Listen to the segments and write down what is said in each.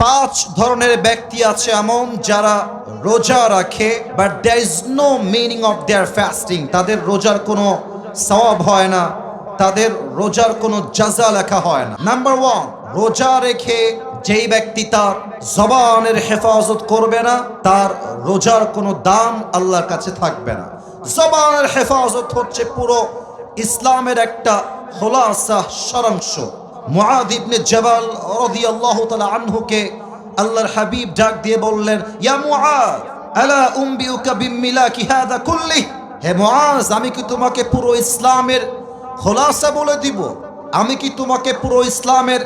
পাঁচ ধরনের ব্যক্তি আছে এমন যারা রোজা রাখে but there is no meaning of their fasting তাদের রোজার কোনো সওয়াব হয় না, তাদের রোজার কোনো জাজা লেখা হয় না। নাম্বার ওয়ান রোজা রেখে যেই ব্যক্তি তার জবানের হেফাজত করবে না, তার রোজার কোনো দাম আল্লাহর কাছে থাকবে না। জবানের হেফাজত হচ্ছে পুরো ইসলামের একটা খোলাসা সারাংশ। মুআদ ইবনে জাবাল রাদিয়াল্লাহু তাআলা আনহুকে আল্লাহর হাবিব ডাক দিয়ে বললেন, ইয়া মুআদ, আলা উম্বিউকা বিমিলাকি হাদা কুল্লি? হে মুআজ আমি কি তোমাকে পুরো ইসলামের খোলাসা বলে দিব? আমি কি তোমাকে পুরো ইসলামের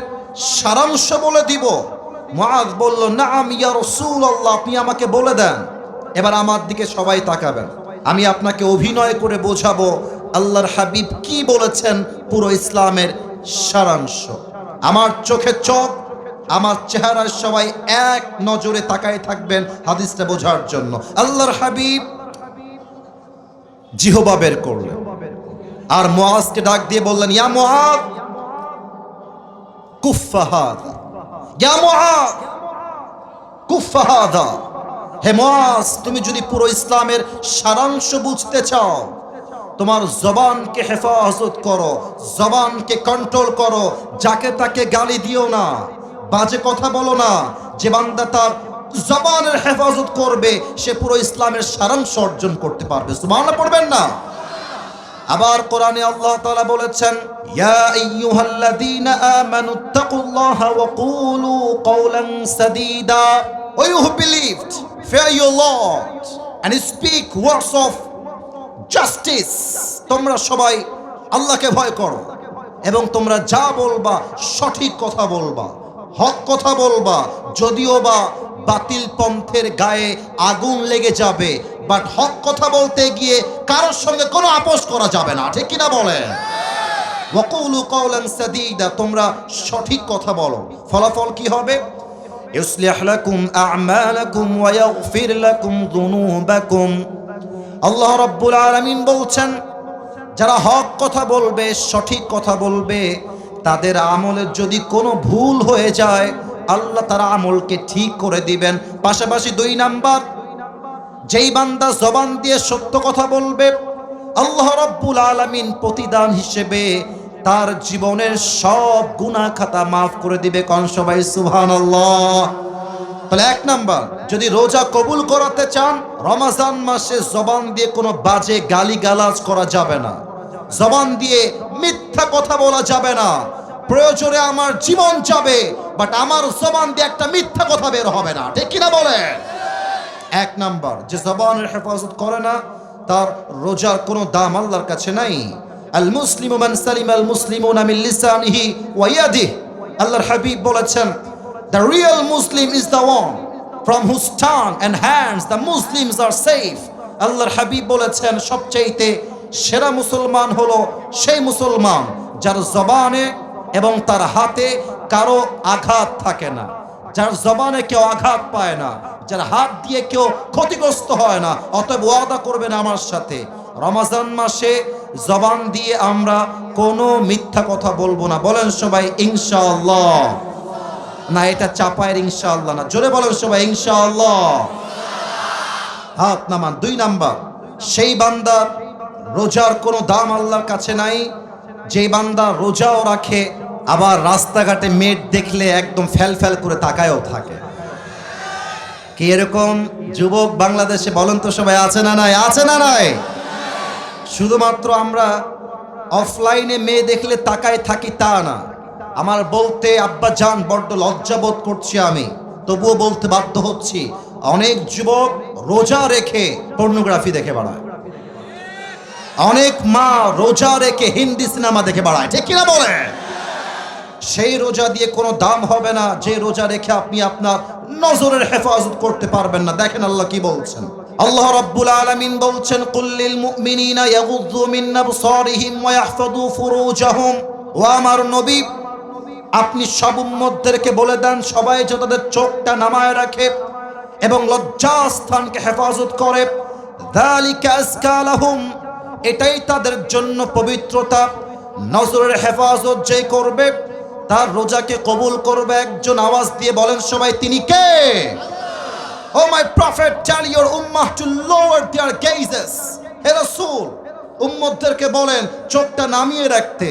সারাংশ বলে দিব? মুআদ বলল নাম ইয়া রাসূলুল্লাহ, আপনি আমাকে বলে দেন। এবার আমার দিকে সবাই তাকাবেন। আমি আপনাকে অভিনয় করে বোঝাবো আল্লাহর হাবিব কি বলেছেন পুরো ইসলামের সারাংশ। আমার চোখে চোখ, আমার চেহারার সবাই এক নজরে তাকায় থাকবেন হাদিসটা বোঝার জন্য। আল্লাহর হাবিব জিহবা বের করলেন। আর মুআজকে ডাক দিয়ে বললেন, ইয়া মুআজ, কুফফা হাদা। ইয়া মুআজ, কুফফা হাদা। হে মুআজ, তুমি যদি পুরো ইসলামের সারাংশ বুঝতে চাও তোমার জবানকে হেফাজত করো, জবানকে কন্ট্রোল করো, যাকে তাকে গালি দিও না, বাজে কথা বলো না, যে বান্দা তার জবানের হেফাজত করবে, সে পুরো ইসলামের সারাংশ অর্জন করতে পারবে। সুবহানাল্লাহ পড়বেন না? আবার কোরআনে আল্লাহ তাআলা বলেছেন, ইয়া আইয়ুহাল্লাযীনা আমানু তাকুল্লাহা ওয়া কুলু কওলান সাদীদা। O you who believed fear your lord and speak words of justice তোমরা সবাই আল্লাহকে ভয় করো এবং তোমরা যা বলবা, সঠিক কথা বলবা, হক কথা বলবা, যদিও বা বাতিল পন্থের গায়ে আগুন লেগে যাবে বাট হক কথা বলতে গিয়ে কারোর সঙ্গে কোনো আপোষ করা যাবে না, ঠিক কিনা বলেন? ওয়াকুলু কওলান সাদীদা, তোমরা সঠিক কথা বলো। ফলাফল কি হবে? ইউসলিহ লাকুম আ'মালাকুম ওয়া ইয়াগফির লাকুম যুনুবাকুম। আল্লাহ রাব্বুল আলামিন বলছেন, যারা হক কথা বলবে, সঠিক কথা বলবে, তাদের আমলের যদি কোনো ভুল হয়ে যায়, আল্লাহ তারা আমলকে ঠিক করে দিবেন। পাশাপাশি দুই নাম্বার, যেই বান্দা জবান দিয়ে সত্য কথা বলবে, আল্লাহ রাব্বুল আলামিন প্রতিদান হিসেবে তার জীবনের সব গুনাহ খাতা মাফ করে দিবে। কন সবাই সুবহানাল্লাহ? তাহলে এক নাম্বার, যদি রোজা কবুল করাতে চান, রমাজান মাসে জবান দিয়ে কোনো বাজে গালি গালাজ করা যাবে না। জবান দিয়ে মিথ্যা কথা বলা যাবে না। প্রয়োজনে আমার জীবন যাবে বাট আমার জবান দিয়ে একটা মিথ্যা কথা বের হবে না। ঠিক কিনা বলে? এক নাম্বার, যে জবানের হেফাজত করে না, তার রোজার কোনো দাম আল্লাহর কাছে নাই। আল মুসলিম মান সালিম আল মুসলিমুন মিন লিসানিহি ওয়া ইয়াদিহি। আল্লাহর হাবিব বলেছেন The real Muslim is the one from whose tongue and hands the Muslims are safe. আল্লাহর হাবিব বলেছেন, সবচাইতে সেরা মুসলমান হলো সেই মুসলমান যার জবানে এবং তার হাতে কারও আঘাত থাকে না। যার জবানে কেউ আঘাত পায় না, যার হাত দিয়ে কেউ ক্ষতিগ্রস্ত হয় না, অতএব ওয়াদা করবেন আমার সাথে। রমাজান মাসে জবান দিয়ে আমরা কোনো মিথ্যা কথা বলব না। বলেন সবাই, ইনশাআল্লাহ। না, এটা চাপায়ের ইনশাআল্লাহ না। জোরে বলেন সবাই, ইনশাআল্লাহ। হাত নামান, দুই নাম্বার। সেই বান্দার রোজার কোনো দাম আল্লাহর কাছে নাই। যেই বান্দা রোজাও রাখে, আবার রাস্তাঘাটে মেট দেখলে একদম ফ্যাল ফ্যাল করে তাকায়ও থাকে। কি এরকম? যুবক বাংলাদেশে, বলেন তো সবাই, আছে না নাই? আছে না নাই? শুধুমাত্র আমরা অফলাইনে মেয়ে দেখলে তাকায় থাকি তা না। আমার বলতে আব্বা জান বড্ড লজ্জাবোধ করছি আমি। তবুও বলতে বাধ্য হচ্ছি, অনেক যুবক রোজা রেখে পর্নোগ্রাফি দেখে বেড়ায়। অনেক মা রোজা রেখে হিন্দি সিনেমা দেখে বেড়ায়, ঠিক কিনা বলে? সেই রোজা দিয়ে কোনো দাম হবে না, যে রোজা রেখে আপনি আপনার নজরের হেফাজত করতে পারবেন না। দেখেন আল্লাহ কি বলছেন। আল্লাহ রাব্বুল আলামিন বলছেন কুল্লিল মুমিনিনা ইয়াগুযু মিন আবসারিহিম ওয়া ইয়াহফাযু ফুরুজাহুম ও আমার নবী আপনি সব উম্মদেরকে বলে দেন, সবাই যে তাদের চোখটা নামায় রাখে এবং লজ্জাস্থানকে হেফাজত করে। এটাই তাদের জন্য পবিত্রতা। নজরের হেফাজত যে করবে, তার রোজাকে কবুল করবে। একজন আওয়াজ দিয়ে বলেন, সবাই, তিনি কে? O my prophet tell your Ummah to lower their gazes হে রাসূল, উম্মতদেরকে বলেন, চোখটা নামিয়ে রাখতে।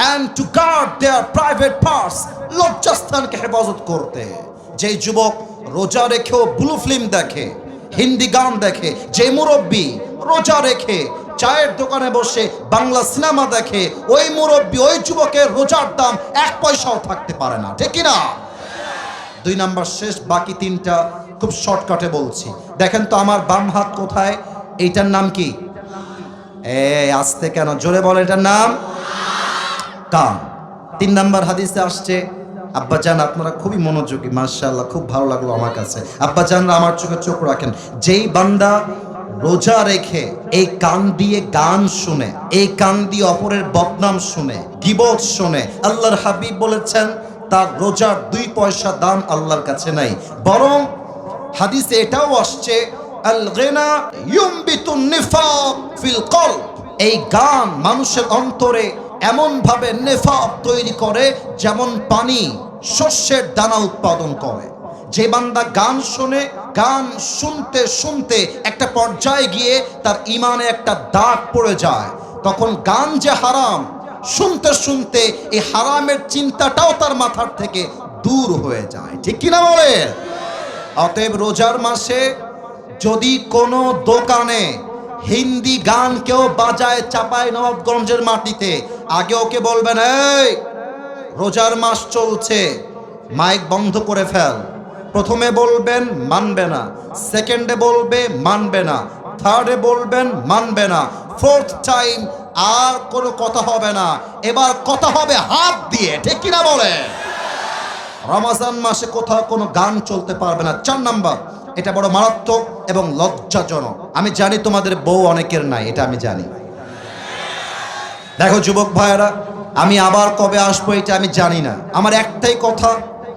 And to guard their private parts লজ্জাস্থানকে হেফাজত করতে। যেই যুবক রোজা রেখেও ব্লু ফিল্ম দেখে, হিন্দি গান দেখে যে মুরব্বী রোজা রেখে, চায়ের দোকানে বসে বাংলা সিনেমা দেখে, ওই মুরব্বী, ওই যুবকের রোজার দাম এক পয়সাও থাকতে পারে না। ঠিক না দুই নাম্বার শেষ, বাকি তিনটা খুব শর্টকাটে বলছি। দেখেন তো আমার বাম হাত কোথায়? এইটার নাম কি? এ আসতে কেন? জোরে বলে, এটার নাম? কান তিন নাম্বার হাদিসে আসছে, আব্বা আব্বাজান আপনারা খুবই মনোযোগী মার্শাল্লাহ খুব ভালো লাগল আমার কাছে। আব্বা আব্বাজানরা আমার চোখে চোখ রাখেন। যেই বান্দা রোজা রেখে এই কান দিয়ে গান শুনে, এই কান দিয়ে অপরের বদনাম শুনে, গিবত শুনে, আল্লাহর হাবিব বলেছেন, তার রোজার দুই পয়সা দাম আল্লাহর কাছে নাই। বরং হাদিসে এটাও আসছে এই গান মানুষের অন্তরে এমন ভাবে নেফাক তৈরি করে যেমন পানি শস্যের দানা উৎপাদন করে। যে বান্দা গান শোনে, গান শুনতে শুনতে একটা পর্যায়ে গিয়ে তার ইমানে একটা দাগ পড়ে যায়। তখন গান যে হারাম, শুনতে শুনতে এই হারামের চিন্তাটাও তার মাথার থেকে দূর হয়ে যায়। ঠিক কিনা বলে অতএব রোজার মাসে যদি কোনো দোকানে হিন্দি গান কেউ বাজায়, চাপায় নবাবগঞ্জের মাটিতে। আগে ওকে বলবেন, এই, রোজার মাস চলছে, মাইক বন্ধ করে ফেল। প্রথমে বলবেন, মানবে না। সেকেন্ডে বলবে, মানবে না। থার্ডে বলবেন, মানবে না। ফোর্থ টাইম, আর কোনো কথা হবে না। এবার কথা হবে হাত দিয়ে, ঠিক কিনা বলে রমাজান মাসে কোথাও কোনো গান চলতে পারবে না। চার নাম্বার এটা বড় মারাত্মক এবং লজ্জাজনক। আমি জানি তোমাদের বউ অনেকের নাই, এটা আমি জানি। দেখো যুবক ভাইয়েরা, আমি আবার কবে আসব এটা আমি জানি না। আমার একটাই কথা,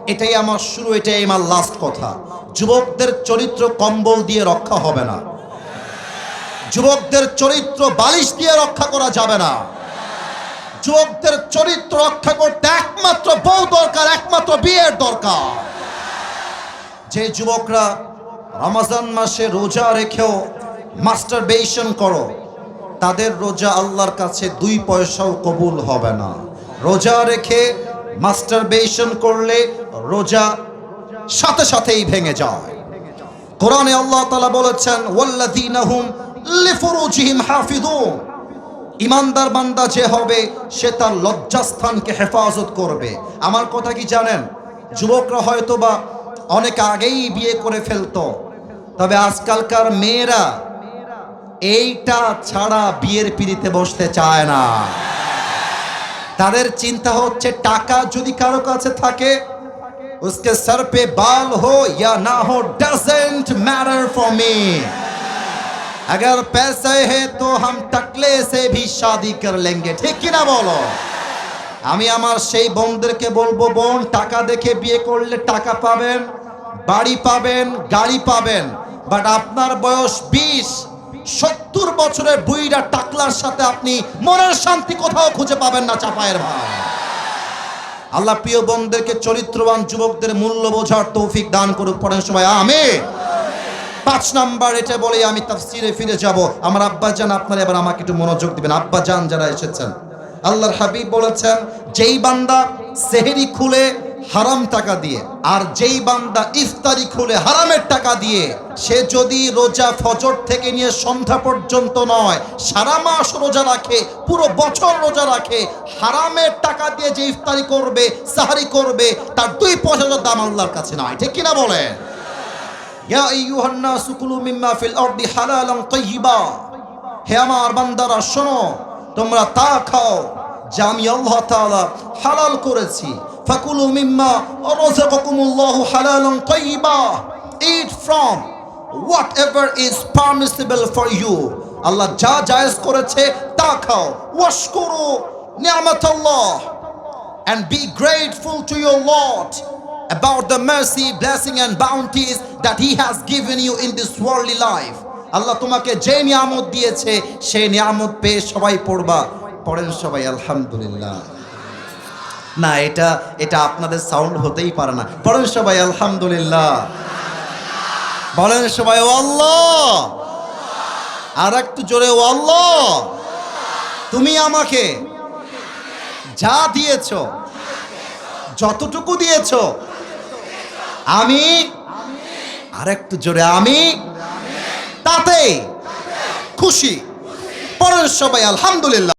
এটাই আমার শুরু, এটাই আমার লাস্ট কথা। যুবকদের চরিত্র কম্বল দিয়ে রক্ষা হবে না। যুবকদের চরিত্র বালিশ দিয়ে রক্ষা করা যাবে না। যুবকদের চরিত্র রক্ষা করতে একমাত্র বউ দরকার, একমাত্র বিয়ের দরকার। যে যুবকরা রমাজান মাসে রোজা রেখেও মাস্টার করো, তাদের রোজা আল্লাহর কাছে দুই পয়সাও কবুল হবে না। রোজা রেখে মাস্টার করলে রোজা সাথে সাথেই ভেঙে যায়। কোরআনে আল্লাহ তাআলা বলেছেন, ওয়াল্লাযীনা হুম লিফুরুজিহিম হাফিযুন। ইমানদার বান্দা যে হবে, সে তার লজ্জাস্থানকে হেফাজত করবে। আমার কথা কি জানেন? যুবকরা হয়তো বা অনেক আগেই বিয়ে করে ফেলতো তবে আজকালকার মেয়েরা এইটা ছাড়া বিয়ের পিড়িতে বসতে চায় না তাদের চিন্তা হচ্ছে টাকা যদি কারো কাছে থাকে उसके सर पे बाल हो या ना हो डजेंट मैटर फॉर मी अगर पैसे है तो हम टकले से भी शादी कर लेंगे ঠিক কি না বলো আমি আমার সেই বোনদেরকে বলবো বোন টাকা দেখে বিয়ে করলে টাকা পাবেন বাড়ি পাবেন গাড়ি পাবেন বাট আপনার বয়স বিশ, সত্তর বছরের বুইরা টাকলার সাথে আপনি মনের শান্তি কোথাও খুঁজে পাবেন না চাপায়ের ভাই। আল্লাহ প্রিয় বোনদেরকে চরিত্রবান যুবকদের মূল্য বোঝার তৌফিক দান করুক পড়েন সময় আমি পাঁচ নাম্বার এটা বলে, আমি তাফসিরে ফিরে যাব। আমার আব্বা জান আপনারা, এবার আমাকে একটু মনোযোগ দিবেন। আব্বা জান যারা এসেছেন, আল্লাহর হাবিব বলেছেন, যেই বান্দা সেহেরি খুলে হারাম টাকা দিয়ে আর যেই বান্দা ইফতারি খুলে হারামের টাকা দিয়ে, সে যদি রোজা ফজর থেকে নিয়ে সন্ধ্যা পর্যন্ত নয়, সারা মাস রোজা রাখে, পুরো বছর রোজা রাখে, হারামের টাকা দিয়ে যে ইফতারি করবে, সাহারি করবে, তার দুই পয়সার দাম আল্লাহর কাছে নয় ঠিক কিনা বলেন? ইয়া আইয়ুহান নাসু কুলু মিম্মা ফিল আরদি হালালান তাইয়্যিবা হে আমার বান্দারা, শোনো, তোমরা তা খাও যে আমি আল্লাহ তাআলা হালাল করেছি ফাকুলু মিম্মা রাযাকাকুমুল্লাহু হালালান তাইয়্যিবা eat from whatever is permissible for you Allah যা জায়েজ করেছে তা খাও ওয়াশকুরু নিয়ামাতাল্লাহ and be grateful to your Lord about the mercy, blessing, and bounties that He has given you in this worldly life. আল্লাহ তোমাকে যে নিয়ামত দিয়েছে সেই নিয়ামত পেয়ে সবাই পড়বা পড়েন সবাই, আলহামদুলিল্লাহ। না, এটা এটা আপনাদের সাউন্ড হতেই পারে না। পড়েন সবাই, আলহামদুলিল্লাহ। বলেন সবাই ও আল্লাহ। আর একটু জোরে ও আল্লাহ। তুমি আমাকে যা দিয়েছ, যতটুকু দিয়েছ, আমি আর একটু জোরে, আমি তাতে খুশি। পরের সবাই, আলহামদুলিল্লাহ।